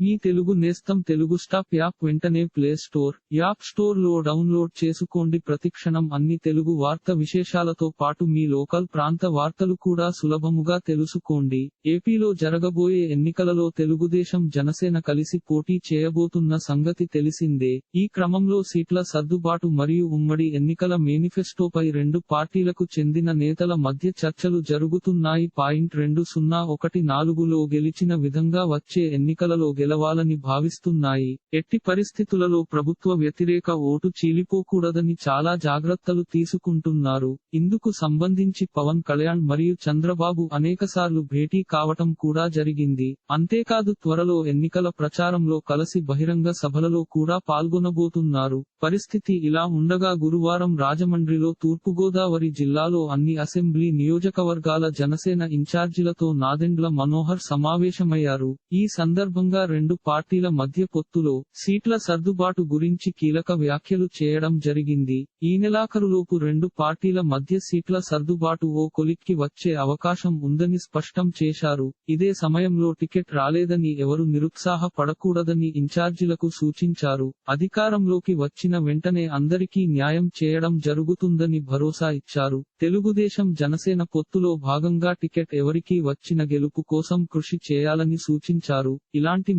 మీ తెలుగు నేస్తం Telugu stop app వెంటనే play store app స్టోర్లో డౌన్లోడ్ చేసుకోండి. ప్రతిక్షణం అన్ని తెలుగు వార్త విశేషాలతో పాటు మీ లోకల్ ప్రాంత వార్తలు కూడా సులభముగా తెలుసుకోండి. ఏపీలో జరగబోయే ఎన్నికలలో తెలుగుదేశం జనసేన కలిసి పోటీ చేయబోతున్న సంగతి తెలిసిందే. ఈ క్రమంలో సీట్ల సర్దుబాటు మరియు ఉమ్మడి ఎన్నికల మేనిఫెస్టోపై రెండు పార్టీలకు చెందిన నేతల మధ్య చర్చలు జరుగుతున్నాయి. పాయింట్ రెండు సున్నా ఒకటి నాలుగులో గెలిచిన విధంగా వచ్చే ఎన్నికలలో గెలవాలని భావిస్తున్నాయి. ఎట్టి పరిస్థితులలో ప్రభుత్వ వ్యతిరేక ఓటు చీలిపోకూడదని చాలా జాగ్రత్తలు తీసుకుంటున్నారు. ఇందుకు సంబంధించి పవన్ కళ్యాణ్ మరియు చంద్రబాబు అనేకసార్లు భేటీ కావటం కూడా జరిగింది. అంతేకాదు త్వరలో ఎన్నికల ప్రచారంలో కలిసి బహిరంగ సభలలో కూడా పాల్గొనబోతున్నారు. పరిస్థితి ఇలా ఉండగా గురువారం రాజమండ్రిలో తూర్పుగోదావరి జిల్లాలో అన్ని అసెంబ్లీ నియోజకవర్గాల జనసేన ఇన్ఛార్జీలతో నాదెండ్ల మనోహర్ సమావేశమయ్యారు. ఈ సందర్భంగా రెండు పార్టీల మధ్య పొత్తులో సీట్ల సర్దుబాటు గురించి కీలక వ్యాఖ్యలు చేయడం జరిగింది. ఈ నెలాఖరులోపు రెండు పార్టీల మధ్య సీట్ల సర్దుబాటు ఓ కొలిక్కి వచ్చే అవకాశం ఉందని స్పష్టం చేశారు. ఇదే సమయంలో టికెట్ రాలేదని ఎవరు నిరుత్సాహ పడకూడదని ఇన్ఛార్జీలకు సూచించారు. అధికారంలోకి వచ్చిన వెంటనే అందరికీ న్యాయం చేయడం జరుగుతుందని భరోసా ఇచ్చారు. తెలుగుదేశం జనసేన పొత్తులో భాగంగా టికెట్ ఎవరికీ వచ్చిన గెలుపు కోసం కృషి చేయాలని సూచించారు. ఇలాంటి